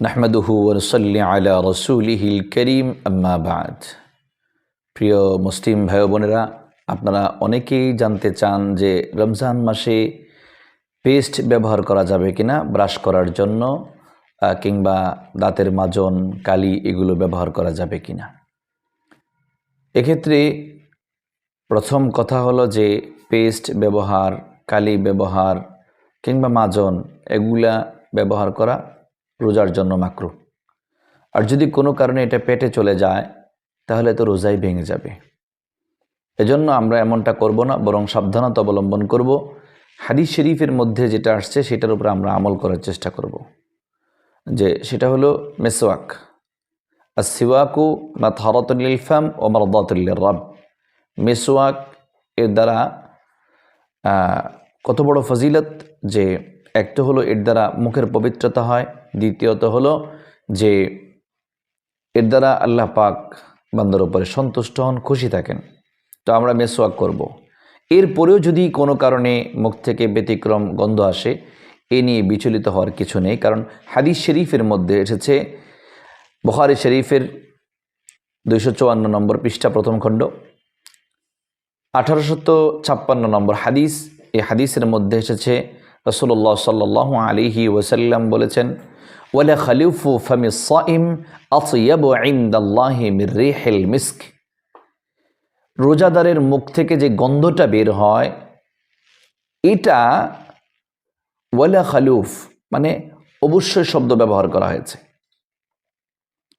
নাহমাদুহু ওরসল্লি আলা রসুলিহিল করিম আম্মা বাদ প্রিয় মুসলিম ভাই বোনেরা, আপনারা অনেকেই জানতে চান যে রমজান মাসে পেস্ট ব্যবহার করা যাবে কিনা, ব্রাশ করার জন্য কিংবা দাঁতের মাজন, কালি এগুলো ব্যবহার করা যাবে কিনা। এক্ষেত্রে প্রথম কথা হলো যে পেস্ট ব্যবহার, কালি ব্যবহার কিংবা মাজন, এগুলা ব্যবহার করা রোজার জন্য মাকরু। আর যদি কোনো কারণে এটা পেটে চলে যায়, তাহলে তো রোজাই ভেঙে যাবে। এজন্য আমরা এমনটা করব না, বরং সাবধানতা অবলম্বন করব। হাদিস শরীফের মধ্যে যেটা আসছে, সেটার উপর আমরা আমল করার চেষ্টা করব। যে সেটা হলো মেসোয়াক আর সিওয়াকু বা থরতুল ফাম ও মারদাতুল্লিল রব মেসোয়াক এর দ্বারা কত বড় ফজিলত যে একটা হলো এর দ্বারা মুখের পবিত্রতা হয়, দ্বিতীয়ত হলো যে এর দ্বারা আল্লাহ পাক বান্দার উপরে সন্তুষ্ট হন, খুশি থাকেন তো আমরা মেসোয়াক করব। এরপরেও যদি কোনো কারণে মুখ থেকে ব্যতিক্রম গন্ধ আসে, এ নিয়ে বিচলিত হওয়ার কিছু নেই, কারণ হাদিস শরীফের মধ্যে এসেছে, বখারি শরীফের দুইশো চুয়ান্ন নম্বর পৃষ্ঠা প্রথম খণ্ড, আঠারোশত ছাপ্পান্ন নম্বর হাদিস, এই হাদিসের মধ্যে এসেছে রসুল্লাহ সাল্লাহ আলিহি ওসাল্লাম বলেছেন, ওয়ালা খালিফু ফামি সাইম রিহিল মিস্ক। রোজাদারের মুখ থেকে যে গন্ধটা বের হয়, এটা ওয়ালা খালুফ মানে অবশ্যই শব্দ ব্যবহার করা হয়েছে।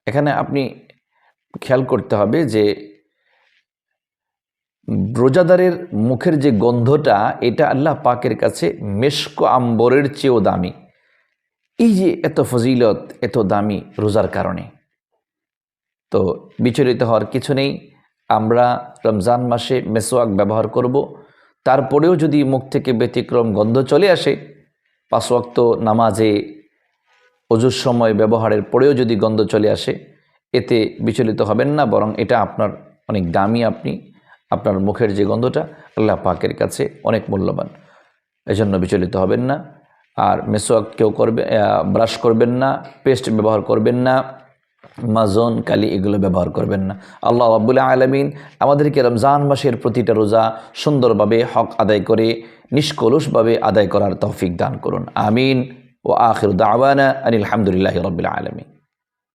এখানে আপনি খেয়াল করতে হবে যে রোজাদারের মুখের যে গন্ধটা, এটা আল্লাহ পাকের কাছে মেশক আম্বরের চেয়েও দামি। এই যে এত ফজিলত, এত দামি রোজার কারণে। তো বিচলিত হওয়ার কিছু নেই, আমরা রমজান মাসে মেসোয়াক ব্যবহার করব। তারপরেও যদি মুখ থেকে ব্যতিক্রম গন্ধ চলে আসে, পাঁচ ওয়াক্ত নামাজে অজুর সময় ব্যবহারের পরেও যদি গন্ধ চলে আসে, এতে বিচলিত হবেন না, বরং এটা আপনার অনেক দামি আপনি আপনার মুখের যে গন্ধটা আল্লাহ পাকের কাছে অনেক মূল্যবান। এজন্য বিচলিত হবেন না। আর মেসোয়াক কেউ করবে ব্রাশ করবেন না, পেস্ট ব্যবহার করবেন না, মাজন, কালি এগুলো ব্যবহার করবেন না। আল্লাহ আব্বুল্লাহ আলমিন আমাদেরকে রমজান মাসের প্রতিটা রোজা সুন্দরভাবে হক আদায় করে, নিষ্কলুষভাবে আদায় করার তৌফিক দান করুন। আমিন। ও আখির দাওয়ানা আনিল হামদুলিল্লাহ রবিল আলমিন।